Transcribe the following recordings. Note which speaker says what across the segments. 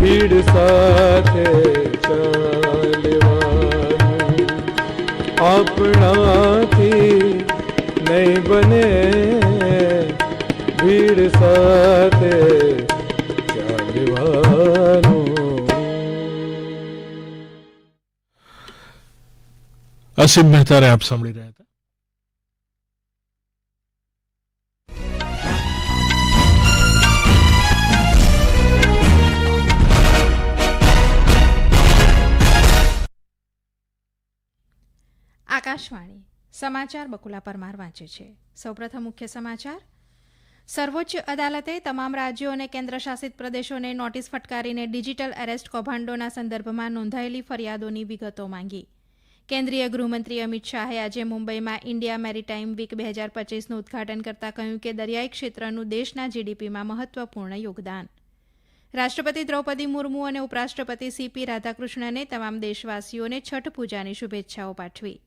Speaker 1: ભીડ સાથે ચાલવાનું આપણાથી નહીં બને ભીડ સાથે
Speaker 2: અસીમ મહેતાને આપ સાંભળી રહ્યા હતા.
Speaker 3: આકાશવાણી સમાચાર બકુલા પરમાર વાંચે છે. સૌપ્રથમ મુખ્ય સમાચાર. સર્વોચ્ચ અદાલતે તમામ રાજ્યો અને કેન્દ્રશાસિત પ્રદેશોને નોટિસ ફટકારીને ડિજિટલ એરેસ્ટ કૌભાંડોના સંદર્ભમાં નોંધાયેલી ફરિયાદોની વિગતો માંગી. કેન્દ્રીય ગૃહમંત્રી અમિત શાહે આજે મુંબઈમાં ઇન્ડિયા મેરીટાઈમ વીક બે હજાર પચીસનું ઉદઘાટન કરતાં કહ્યું કે દરિયાઈ ક્ષેત્રનું દેશના જીડીપીમાં મહત્વપૂર્ણ યોગદાન. રાષ્ટ્રપતિ દ્રૌપદી મુર્મુ અને ઉપરાષ્ટ્રપતિ સીપી રાધાકૃષ્ણને તમામ દેશવાસીઓને છઠ પૂજાની શુભેચ્છાઓ પાઠવી.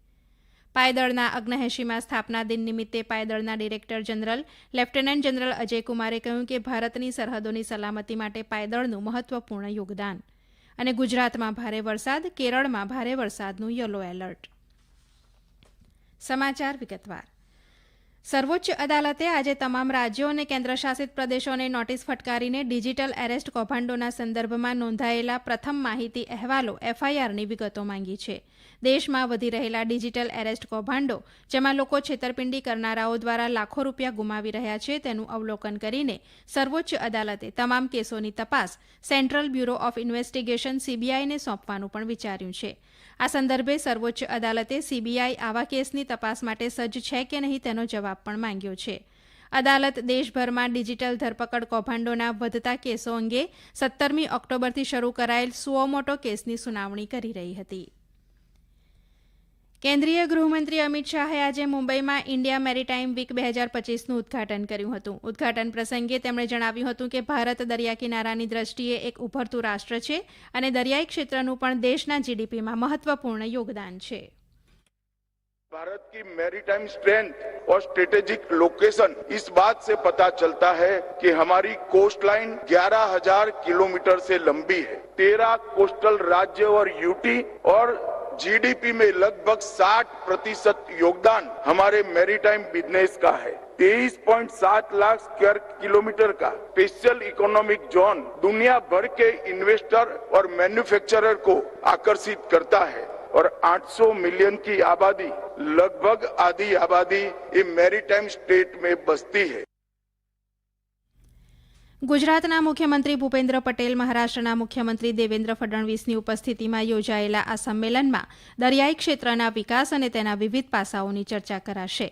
Speaker 3: પાયદળના અગ્નહેશીમાં સ્થાપના દિન નિમિત્તે પાયદળના ડિરેક્ટર જનરલ લેફ્ટનન્ટ જનરલ અજયકુમારે કહ્યું કે ભારતની સરહદોની સલામતી માટે પાયદળનું મહત્વપૂર્ણ યોગદાન. અને ગુજરાતમાં ભારે વરસાદ, કેરળમાં ભારે વરસાદનું યલો એલર્ટ. સમાચાર વિગતવાર. સર્વોચ્ચ અદાલતે આજે તમામ રાજ્યો અને કેન્દ્રશાસિત પ્રદેશોને નોટિસ ફટકારીને ડિજિટલ એરેસ્ટ કૌભાંડોના સંદર્ભમાં નોંધાયેલા પ્રથમ માહિતી અહેવાલો એફઆઈઆરની વિગતો માંગી છે. દેશમાં વધી રહેલા ડિજિટલ એરેસ્ટ કૌભાંડો, જેમાં લોકો છેતરપિંડી કરનારાઓ દ્વારા લાખો રૂપિયા ગુમાવી રહ્યા છે, તેનું અવલોકન કરીને સર્વોચ્ચ અદાલતે તમામ કેસોની તપાસ સેન્ટ્રલ બ્યુરો ઓફ ઇન્વેસ્ટિગેશન સીબીઆઈને સોંપવાનું પણ વિચાર્યું છે. આ સંદર્ભે સર્વોચ્ચ અદાલતે સીબીઆઈ આવા કેસની તપાસ માટે સજ્જ છે કે નહીં તેનો જવાબ પણ માંગ્યો છે. અદાલત દેશભરમાં ડિજિટલ ધરપકડ કૌભાંડોના વધતા કેસો અંગે સત્તરમી ઓક્ટોબરથી શરૂ કરાયેલ સુઓમોટો કેસની સુનાવણી કરી રહી હતી. કેન્દ્રીય ગૃહમંત્રી અમિત શાહે આજે મુંબઈમાં ઇન્ડિયા મેરીટાઈમ વીક બે હજાર પચીસનું ઉદઘાટન કર્યું હતું ઉદઘાટન પ્રસંગે તેમણે જણાવ્યું હતું કે ભારત દરિયા કિનારાની દ્રષ્ટિએ એક ઉભરતું રાષ્ટ્ર છે અને દરિયાઈ ક્ષેત્રનું પણ દેશના જીડીપીમાં મહત્વપૂર્ણ યોગદાન છે
Speaker 4: भारत की मैरीटाइम स्ट्रेंथ और स्ट्रेटेजिक लोकेशन इस बात से पता चलता है कि हमारी कोस्ट लाइन 11,000 किलोमीटर से लंबी है तेरह कोस्टल राज्य और यूटी और जीडीपी में लगभग 60 प्रतिशत योगदान हमारे मैरीटाइम बिज़नेस का है। 23.7 लाख स्क्वायर किलोमीटर का स्पेशल इकोनॉमिक जोन दुनिया भर के इन्वेस्टर और मैन्युफैक्चरर को आकर्षित करता है और 800 मिलियन की आबादी, लगभग आधी आबादी, ये मैरीटाइम स्टेट में बसती है।
Speaker 3: ગુજરાતના મુખ્યમંત્રી ભૂપેન્દ્ર પટેલ, મહારાષ્ટ્રના મુખ્યમંત્રી દેવેન્દ્ર ફડણવીસની ઉપસ્થિતિમાં યોજાયેલા આ સંમેલનમાં દરિયાઈ ક્ષેત્રના વિકાસ અને તેના વિવિધ પાસાઓની ચર્ચા કરાશે.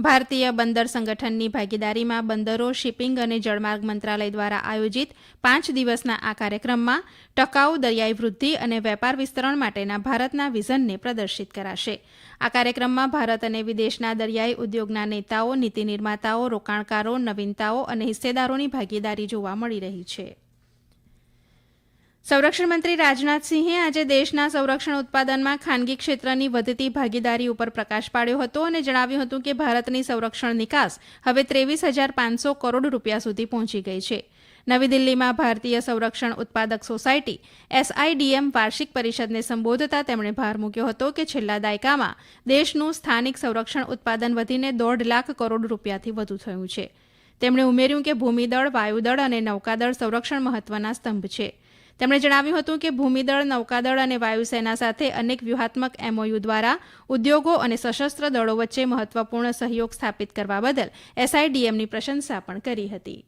Speaker 3: ભારતીય બંદર સંગઠનની ભાગીદારીમાં બંદરો, શિપિંગ અને જળમાર્ગ મંત્રાલય દ્વારા આયોજિત પાંચ દિવસના આ કાર્યક્રમમાં ટકાઉ દરિયાઈ વૃદ્ધિ અને વેપાર વિસ્તરણ માટેના ભારતના વિઝનને પ્રદર્શિત કરાશે. આ કાર્યક્રમમાં ભારત અને વિદેશના દરિયાઈ ઉદ્યોગના નેતાઓ, નીતિ નિર્માતાઓ, રોકાણકારો, નવીનતાઓ અને હિસ્સેદારોની ભાગીદારી જોવા મળી રહી છે. સંરક્ષણ મંત્રી રાજનાથસિંહે આજે દેશના સંરક્ષણ ઉત્પાદનમાં ખાનગી ક્ષેત્રની વધતી ભાગીદારી ઉપર પ્રકાશ પાડ્યો હતો અને જણાવ્યું હતું કે ભારતની સંરક્ષણ નિકાસ હવે ત્રેવીસ હજાર પાંચસો કરોડ રૂપિયા સુધી પહોંચી ગઈ છે. નવી દિલ્હીમાં ભારતીય સંરક્ષણ ઉત્પાદક સોસાયટી એસઆઈડીએમ વાર્ષિક પરિષદને સંબોધતા તેમણે ભાર મૂક્યો હતો કે છેલ્લા દાયકામાં દેશનું સ્થાનિક સંરક્ષણ ઉત્પાદન વધીને દોઢ લાખ કરોડ રૂપિયાથી વધુ થયું છે. તેમણે ઉમેર્યું કે ભૂમિદળ, વાયુદળ અને નૌકાદળ સંરક્ષણ મહત્વના સ્તંભ છે. તેમણે જણાવ્યું હતું કે ભૂમિદળ નૌકાદળ અને વાયુસેના સાથે અનેક વ્યૂહાત્મક એમઓયુ દ્વારા ઉદ્યોગો અને સશસ્ત્ર દળો વચ્ચે મહત્વપૂર્ણ સહયોગ સ્થાપિત કરવા બદલ એસઆઈડીએમની પ્રશંસા પણ કરી હતી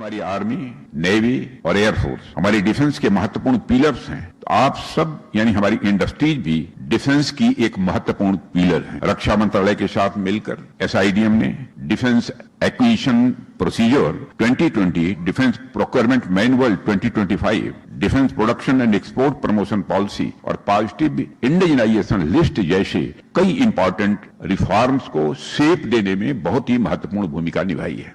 Speaker 5: हमारी आर्मी नेवी और एयरफोर्स हमारी डिफेंस के महत्वपूर्ण पिलर्स हैं तो आप सब यानी हमारी इंडस्ट्रीज भी डिफेंस की एक महत्वपूर्ण पिलर है रक्षा मंत्रालय के साथ मिलकर एसआईडीएम ने defence acquisition procedure 2020 defence procurement manual 2025 defence production and export promotion policy और पॉजिटिव इंडिजनाइजेशन लिस्ट जैसे कई इंपॉर्टेंट रिफॉर्म्स को सेप देने में बहुत ही महत्वपूर्ण भूमिका निभाई है।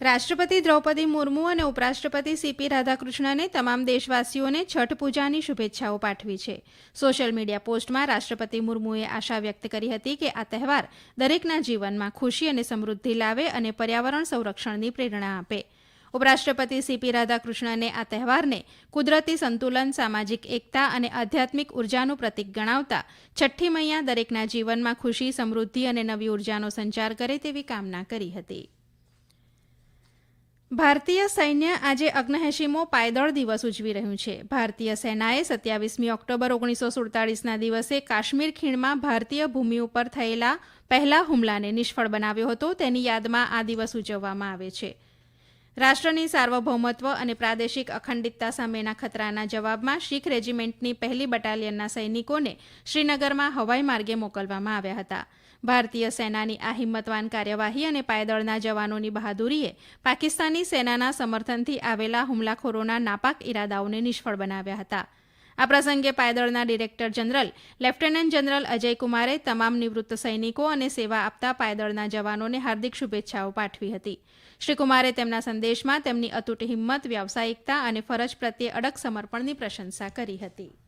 Speaker 3: રાષ્ટ્રપતિ દ્રૌપદી મુર્મુ અને ઉપરાષ્ટ્રપતિ સીપી રાધાકૃષ્ણને તમામ દેશવાસીઓને છઠ પૂજાની શુભેચ્છાઓ પાઠવી છે. સોશિયલ મીડિયા પોસ્ટમાં રાષ્ટ્રપતિ મુર્મુએ આશા વ્યક્ત કરી હતી કે આ તહેવાર દરેકના જીવનમાં ખુશી અને સમૃદ્ધિ લાવે અને પર્યાવરણ સંરક્ષણની પ્રેરણા આપે. ઉપરાષ્ટ્રપતિ સીપી રાધાકૃષ્ણને આ તહેવારને કુદરતી સંતુલન, સામાજિક એકતા અને આધ્યાત્મિક ઉર્જાનું પ્રતીક ગણાવતા છઠ્ઠી મૈયા દરેકના જીવનમાં ખુશી, સમૃદ્ધિ અને નવી ઉર્જાનો સંચાર કરે તેવી કામના કરી હતી. ભારતીય સૈન્ય આજે અગ્નહેશીમો પાયદળ દિવસ ઉજવી રહ્યું છે. ભારતીય સેનાએ સત્યાવીસમી ઓક્ટોબર ઓગણીસો સુડતાળીસના દિવસે કાશ્મીર ખીણમાં ભારતીય ભૂમિ ઉપર થયેલા પહેલા હુમલાને નિષ્ફળ બનાવ્યો હતો. તેની યાદમાં આ દિવસ ઉજવવામાં આવે છે. રાષ્ટ્રની સાર્વભૌમત્વ અને પ્રાદેશિક અખંડિતતા સામેના ખતરાના જવાબમાં શીખ રેજિમેન્ટની પહેલી બટાલિયનના સૈનિકોને શ્રીનગરમાં હવાઈ માર્ગે મોકલવામાં આવ્યા હતા. ભારતીય સેનાની આ હિંમતવાન કાર્યવાહી અને પાયદળના જવાનોની બહાદુરીએ પાકિસ્તાની સેનાના સમર્થનથી આવેલા હુમલાખોરોના નાપાક ઇરાદાઓને નિષ્ફળ બનાવ્યા હતા. આ પ્રસંગે પાયદળના ડિરેક્ટર જનરલ, લેફ્ટનન્ટ જનરલ અજયકુમારે તમામ નિવૃત્ત સૈનિકો અને સેવા આપતા પાયદળના જવાનોને હાર્દિક શુભેચ્છાઓ પાઠવી હતી. શ્રી કુમારે તેમના સંદેશમાં તેમની અતૂટ હિંમત, વ્યાવસાયિકતા અને ફરજ પ્રત્યે અડગ સમર્પણની પ્રશંસા કરી હતી.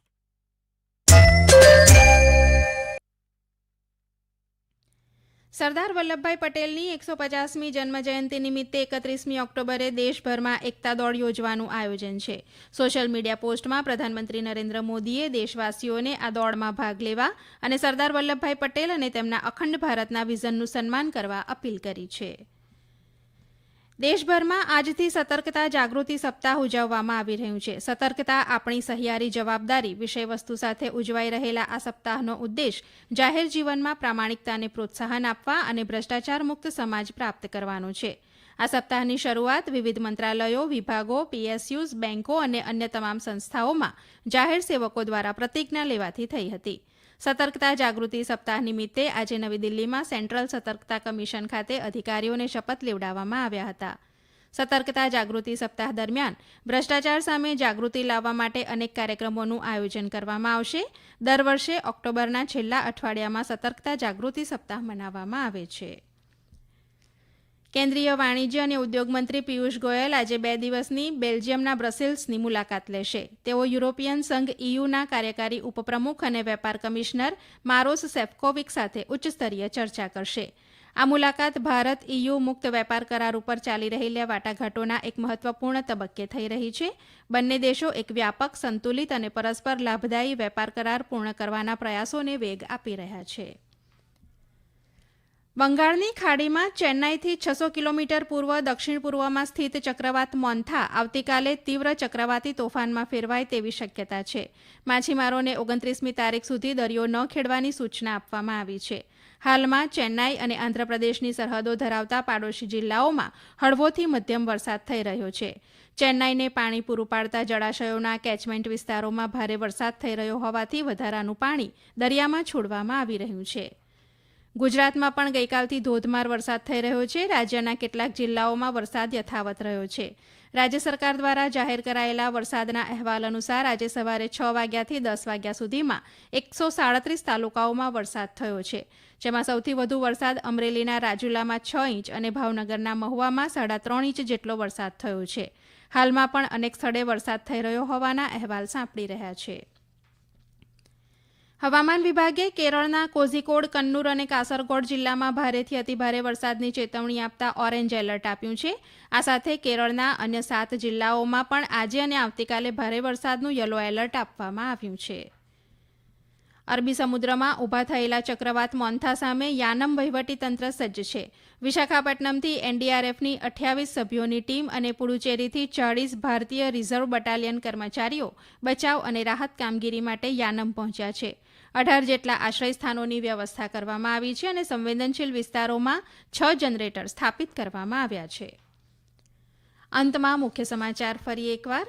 Speaker 3: સરદાર વલ્લભભાઈ પટેલની એકસો પચાસમી જન્મજયંતિ નિમિત્તે એકત્રીસમી ઓક્ટોબરે દેશભરમાં એકતા દોડ યોજવાનું આયોજન છે. સોશિયલ મીડિયા પોસ્ટમાં પ્રધાનમંત્રી નરેન્દ્ર મોદીએ દેશવાસીઓને આ દોડમાં ભાગ લેવા અને સરદાર વલ્લભભાઈ પટેલ અને તેમના અખંડ ભારતના વિઝનનું સન્માન કરવા અપીલ કરી છે. દેશભરમાં આજથી સતર્કતા જાગૃતિ સપ્તાહ ઉજવવામાં આવી રહ્યું છે. સતર્કતા આપણી સહિયારી જવાબદારી વિષયવસ્તુ સાથે ઉજવાઈ રહેલા આ સપ્તાહનો ઉદ્દેશ જાહેર જીવનમાં પ્રામાણિકતાને પ્રોત્સાહન આપવા અને ભ્રષ્ટાચાર મુક્ત સમાજ પ્રાપ્ત કરવાનો છે. આ સપ્તાહની શરૂઆત વિવિધ મંત્રાલયો, વિભાગો, પીએસયુઝ બેન્કો અને અન્ય તમામ સંસ્થાઓમાં જાહેર સેવકો દ્વારા પ્રતિજ્ઞા લેવાથી થઈ હતી. સતર્કતા જાગૃતિ સપ્તાહ નિમિત્તે આજે નવી દિલ્હીમાં સેન્ટ્રલ સતર્કતા કમિશન ખાતે અધિકારીઓને શપથ લેવડાવવામાં આવ્યા હતા. સતર્કતા જાગૃતિ સપ્તાહ દરમિયાન ભ્રષ્ટાચાર સામે જાગૃતિ લાવવા માટે અનેક કાર્યક્રમોનું આયોજન કરવામાં આવશે. દર વર્ષે ઓક્ટોબરના છેલ્લા અઠવાડિયામાં સતર્કતા જાગૃતિ સપ્તાહ મનાવવામાં આવે છે. કેન્દ્રીય વાણિજ્ય અને ઉદ્યોગ મંત્રી પિયુષ ગોયલ આજે બે દિવસની બેલ્જિયમના બ્રસેલ્સની મુલાકાત લેશે. તેઓ યુરોપિયન સંઘ ઇયુના કાર્યકારી ઉપપ્રમુખ અને વેપાર કમિશનર મારોસ સેફકોવિક સાથે ઉચ્ચસ્તરીય ચર્ચા કરશે. આ મુલાકાત ભારત ઇયુ મુક્ત વેપાર કરાર ઉપર ચાલી રહેલા વાટાઘાટોના એક મહત્વપૂર્ણ તબક્કે થઈ રહી છે. બંને દેશો એક વ્યાપક, સંતુલિત અને પરસ્પર લાભદાયી વેપાર કરાર પૂર્ણ કરવાના પ્રયાસોને વેગ આપી રહ્યા છે. બંગાળની ખાડીમાં ચેન્નાઈથી છસો કિલોમીટર પૂર્વ, દક્ષિણ પૂર્વમાં સ્થિત ચક્રવાત મોન્થા આવતીકાલે તીવ્ર ચક્રવાતી તોફાનમાં ફેરવાય તેવી શક્યતા છે. માછીમારોને ઓગણત્રીસમી તારીખ સુધી દરિયો ન ખેડવાની સૂચના આપવામાં આવી છે. હાલમાં ચેન્નાઈ અને આંધ્રપ્રદેશની સરહદો ધરાવતા પાડોશી જિલ્લાઓમાં હળવોથી મધ્યમ વરસાદ થઈ રહ્યો છે. ચેન્નાઈને પાણી પૂરું પાડતા જળાશયોના કેચમેન્ટ વિસ્તારોમાં ભારે વરસાદ થઈ રહ્યો હોવાથી વધારાનું પાણી દરિયામાં છોડવામાં આવી રહ્યું છે. ગુજરાતમાં પણ ગઈકાલથી ધોધમાર વરસાદ થઈ રહ્યો છે. રાજ્યના કેટલાક જિલ્લાઓમાં વરસાદ યથાવત રહ્યો છે. રાજ્ય સરકાર દ્વારા જાહેર કરાયેલા વરસાદના અહેવાલ અનુસાર આજે સવારે છ વાગ્યાથી દસ વાગ્યા સુધીમાં એકસો સાડત્રીસ તાલુકાઓમાં વરસાદ થયો છે. જેમાં સૌથી વધુ વરસાદ અમરેલીના રાજુલામાં છ ઇંચ અને ભાવનગરના મહુવામાં સાડા ત્રણ ઇંચ જેટલો વરસાદ થયો છે. હાલમાં પણ અનેક સ્થળે વરસાદ થઈ રહ્યો હોવાના અહેવાલ સાંપડી રહ્યા છે. હવામાન વિભાગે કેરળના કોઝિકોડ, કન્નૂર અને કાસરગોડ જિલ્લામાં ભારેથી અતિભારે વરસાદની ચેતવણી આપતા ઓરેન્જ એલર્ટ આપ્યું છે. આ સાથે કેરળના અન્ય સાત જિલ્લાઓમાં પણ આજે અને આવતીકાલે ભારે વરસાદનું યલો એલર્ટ આપવામાં આવ્યું છે. અરબી સમુદ્રમાં ઊભા થયેલા ચક્રવાત મોન્થા સામે યાનમ વહીવટીતંત્ર સજ્જ છે. વિશાખાપટ્ટનમથી એનડીઆરએફની અઠ્યાવીસ સભ્યોની ટીમ અને પુડુચેરીથી ચાળીસ ભારતીય રિઝર્વ બટાલિયન કર્મચારીઓ બચાવ અને રાહત કામગીરી માટે યાનમ પહોંચ્યા છે. અઢાર જેટલા આશ્રય સ્થાનોની વ્યવસ્થા કરવામાં આવી છે અને સંવેદનશીલ વિસ્તારોમાં છ જનરેટર સ્થાપિત કરવામાં આવ્યા છે. અંતમાં મુખ્ય સમાચાર ફરી એકવાર.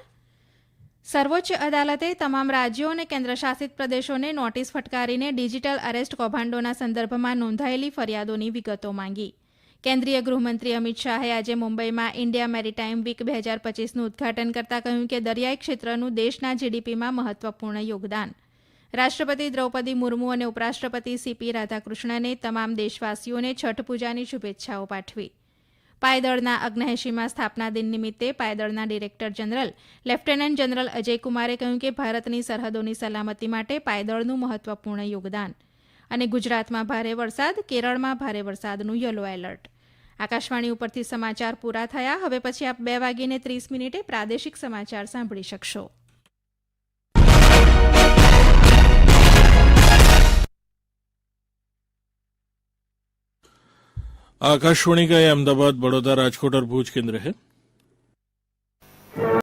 Speaker 3: સર્વોચ્ચ અદાલતે તમામ રાજ્યો અને કેન્દ્રશાસિત પ્રદેશોને નોટિસ ફટકારીને ડિજિટલ અરેસ્ટ કૌભાંડોના સંદર્ભમાં નોંધાયેલી ફરિયાદોની વિગતો માંગી. કેન્દ્રીય ગૃહમંત્રી અમિત શાહે આજે મુંબઈમાં ઇન્ડિયા મેરીટાઈમ વીક બે હજાર પચીસનું ઉદઘાટન કરતાં કહ્યું કે દરિયાઈ ક્ષેત્રનું દેશના જીડીપીમાં મહત્વપૂર્ણ યોગદાન. રાષ્ટ્રપતિ દ્રૌપદી મુર્મુ અને ઉપરાષ્ટ્રપતિ સીપી રાધાકૃષ્ણને તમામ દેશવાસીઓને છઠ પૂજાની શુભેચ્છાઓ પાઠવી. પાયદળના અગ્નહેશીમાં સ્થાપના દિન નિમિત્તે પાયદળના ડિરેક્ટર જનરલ લેફ્ટનન્ટ જનરલ અજયકુમારે કહ્યું કે ભારતની સરહદોની સલામતી માટે પાયદળનું મહત્વપૂર્ણ યોગદાન અને ગુજરાતમાં ભારે વરસાદ, કેરળમાં ભારે વરસાદનું યલો એલર્ટ. આકાશવાણી ઉપરથી સમાચાર પૂરા થયા. હવે પછી આપ બે વાગીને ત્રીસ મિનિટે પ્રાદેશિક સમાચાર સાંભળી શકશો.
Speaker 2: आकाशवाणी का ये अहमदाबाद बड़ौदा राजकोट और भूज केंद्र है